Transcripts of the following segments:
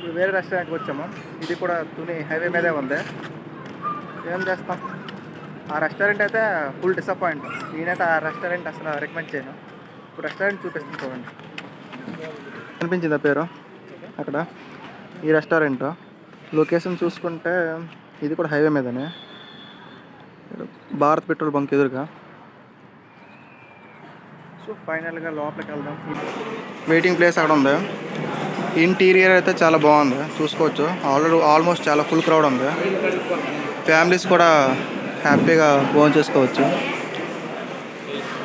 ఇప్పుడు వేరే రెస్టారెంట్కి వచ్చాము. ఇది కూడా తుని హైవే మీదే ఉంది. ఏం చేస్తాం? ఆ రెస్టారెంట్ అయితే ఫుల్ డిసప్పాయింట్ నేనైతే ఆ రెస్టారెంట్ అసలు రికమెండ్ చేయను. ఇప్పుడు రెస్టారెంట్ చూపిస్తాను చూడండి. అనిపించింది ఆ పేరు? అక్కడ. ఈ రెస్టారెంట్ లొకేషన్ చూసుకుంటే ఇది కూడా హైవే మీదనే. భారత్ పెట్రోల్ బంక్ ఎదురుగా. సో ఫైనల్గా లోపలికి వెళ్దాం. వెయిటింగ్ ప్లేస్ అక్కడ ఉంది. ఇంటీరియర్ అయితే చాలా బాగుంది. చూసుకోవచ్చు. ఆల్రెడీ ఆల్మోస్ట్ చాలా ఫుల్ క్రౌడ్ ఉంది. ఫ్యామిలీస్ కూడా హ్యాపీగా భోజనం చేసుకోవచ్చు.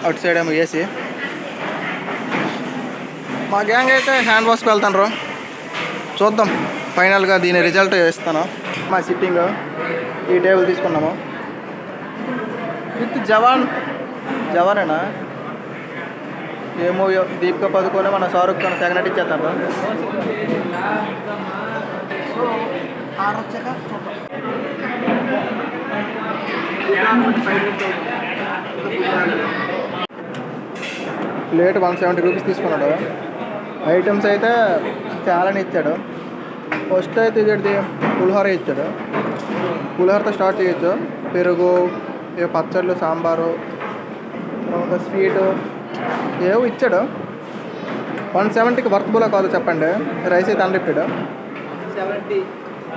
అవుట్ సైడ్ ఏమో ఏసీ మా గ్యాంగ్ అయితే హ్యాండ్ వాష్కి వెళ్తాను చూద్దాం. ఫైనల్గా దీని రిజల్ట్ ఇస్తాను. మా సిట్టింగ్ ఈ టేబుల్ తీసుకున్నాము విత్ జవాన్. జవానేనా? ఏమో దీపిక పదుకొని మన షారుఖ్ ఖాన్ సెకండ్ ఇచ్చేస్తారు ప్లేట్ వన్ సెవెంటీ రూపీస్ తీసుకున్నాడు ఐటమ్స్ అయితే చాలానే ఇచ్చాడు. ఫస్ట్ అయితే ఇది పులిహోర ఇచ్చాడు. పులిహోరతో స్టార్ట్ చేయొచ్చు. పెరుగు పచ్చళ్ళు సాంబారు ఒక స్వీటు ఏవో ఇచ్చాడు. వన్ సెవెంటీకి వర్తబుల్ కాదు చెప్పండి. రైస్ అయితే unlimited seventy.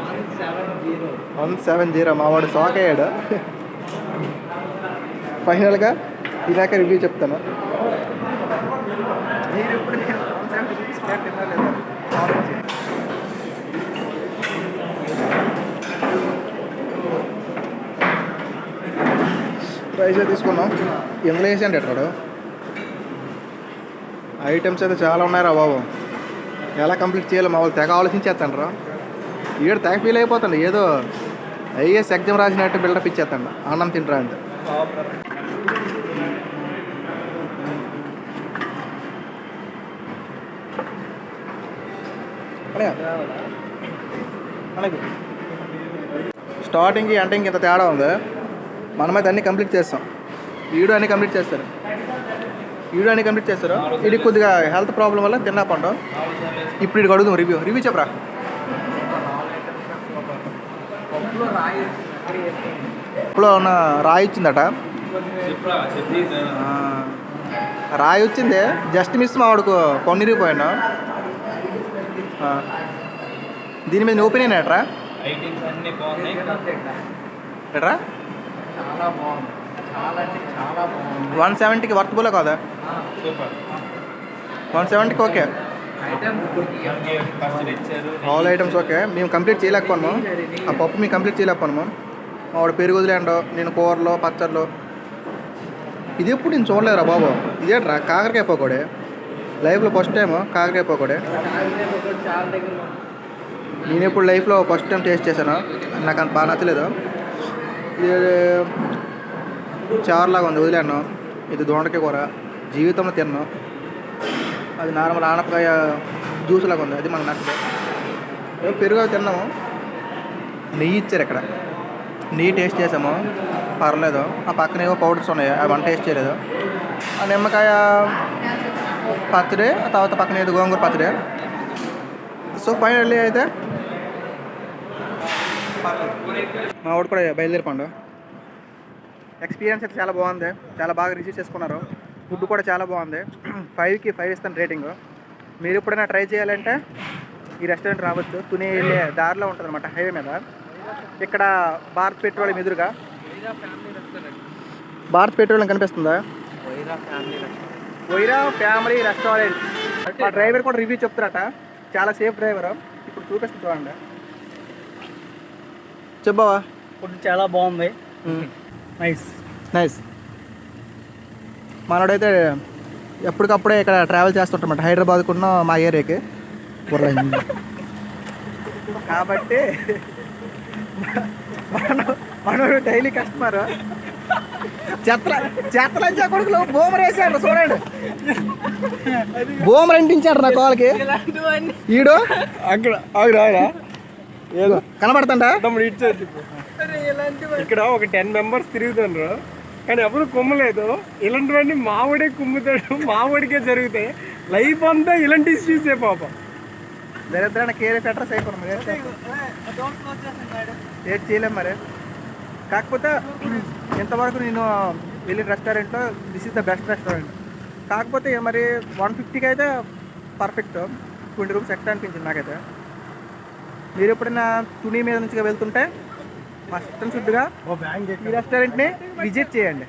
One seven zero. One seven zero మా వాడు షాక్ అయ్యాడు ఫైనల్గా ఇదాక రివ్యూ చెప్తాను. ప్రైజ్ తీసుకున్నాం. ఎందులో వేసి అంటే ఎట్టాడు ఐటమ్స్ అయితే చాలా ఉన్నాయిరా బాబు. ఎలా కంప్లీట్ చేయాలి మా వాళ్ళు తెగ ఆలోచించేస్తాను రా ఈడు తెగ ఫీల్ అయిపోతాడు ఏదో ఐఏఎస్ ఎగ్జామ్ రాసినట్టు బిల్డప్ ఇచ్చేస్తాడు అన్నం తింటరా అంటే స్టార్టింగ్కి ఎండింగ్ ఇంత తేడా ఉంది. మనమైతే అన్నీ కంప్లీట్ చేస్తాం. వీడు అన్నీ కంప్లీట్ చేస్తారు. వీడియో అన్నీ కంప్లీట్ చేస్తారు? ఇది కొద్దిగా హెల్త్ ప్రాబ్లం వల్ల తిన్నా పండు. ఇప్పుడు ఇది అడుగుదాం రివ్యూ. రివ్యూ చెప్పరా? ఇప్పుడు ఉన్న రాయి ఇచ్చిందట ఆ, రాయి వచ్చింది. జస్ట్ మిస్ మా వాడుకు కొన్నిరిగిపోయాను దీని మీద నీ ఒపీనియన్ ఏట్రా? ఐటింగ్స్ అన్ని బాగున్నాయి. ఎట్రా చాలా బాగుంది వన్ సెవెంటీకి వర్తబుల్ కాదా? వన్ సెవెంటీకి ఓకే. All items okay. మేము కంప్లీట్ చేయలేకపోయాము ఆ పప్పు మేము కంప్లీట్ చేయలేకపోయాము మా వాడు పెరుగు వదిలేండో నేను కూరలో పచ్చళ్ళు. ఇది ఎప్పుడు నేను చూడలేదురా బాబు. ఇదేట్రా? కాకరకాయ పకోడే. లైఫ్లో ఫస్ట్ టైం కాకరకాయ పకోడే. నేను ఇప్పుడు లైఫ్లో ఫస్ట్ టైం టేస్ట్ చేశాను. నాకు అంత బాగా నచ్చలేదు. ఇది చారులాగా ఉంది వదిలేను. ఇది దొండకాయ కూర. జీవితంలో తిన్నాను అది నార్మల్ ఆనపకాయ జ్యూస్ లాగా ఉంది అది మనకు నచ్చదు. ఏదో పెరుగు అవి తిన్నాము. నెయ్యి ఇచ్చారు ఇక్కడ. నెయ్యి టేస్ట్ చేసాము. పర్లేదు. ఆ పక్కన ఏవో పౌడర్స్ ఉన్నాయి అవి వంట టేస్ట్ చేయలేదు. ఆ నిమ్మకాయ పచ్చడి ఆ తర్వాత పక్కన ఏదో గోంగూర పచ్చడి. సో ఫైనల్లీ అయితే మా వాడు కూడా బయలుదేరిపోండు. ఎక్స్పీరియన్స్ అయితే చాలా బాగుంది. చాలా బాగా రిసీవ్ చేసుకున్నారు. ఫుడ్ కూడా చాలా బాగుంది. ఫైవ్కి ఫైవ్ ఇస్తాను రేటింగ్ మీరు ఎప్పుడైనా ట్రై చేయాలంటే ఈ రెస్టారెంట్ రావచ్చు. తుని వెళ్ళే దారిలో ఉంటుంది అనమాట హైవే మీద. ఇక్కడ భారత్ పెట్రోలియం ఎదురుగా? భారత్ పెట్రోలియం కనిపిస్తుందా? వైరా ఫ్యామిలీ రెస్టారెంట్ మా డ్రైవర్ కూడా రివ్యూ చెప్తారట చాలా సేఫ్ డ్రైవర్ ఇప్పుడు చూపిస్తుంది చూడండి. చెప్పావా? ఫుడ్ చాలా బాగుంది. నైస్ నైస్ మనోడైతే ఎప్పటికప్పుడే ఇక్కడ ట్రావెల్ చేస్తుంటామాట హైదరాబాద్కున్న మా ఏరియాకి. కాబట్టి మన మనోడు డైలీ కస్టమర్ చెత్త చెత్తలంచా కొడుకులు బోమర్ వేసాడు చూడండి. బోమర్ అంటించాడు నా కాల్కి. ఈడు? అక్కడ ఆగురా ఏదో ఇలాంటివన్నీ ఇక్కడ ఒక టెన్ మెంబర్స్ తిరుగుతుండ్రు. కానీ ఎవరు కుమ్మలేదు. ఇలాంటివన్నీ మావాడే కుమ్ముతాడు. మావాడికే జరుగుతాయి. లైఫ్ అంతా ఇలాంటి ఇష్యూసే పాప. దరిద్రాన్ని కేరే అయిపోయింది? ఏం చేయలేం మరి? కాకపోతే ఇంతవరకు నేను వెళ్ళిన రెస్టారెంట్లో this is the best restaurant కాకపోతే మరి వన్ ఫిఫ్టీకి అయితే పర్ఫెక్ట్ ట్వంటీ రూపీస్ ఎక్స్ట్రా అనిపించింది నాకైతే. మీరు ఎప్పుడైనా తుని మీద నుంచి వెళ్తుంటే ఓ బ్యాంక్ ఈ రెస్టారెంట్ని విజిట్ చేయండి.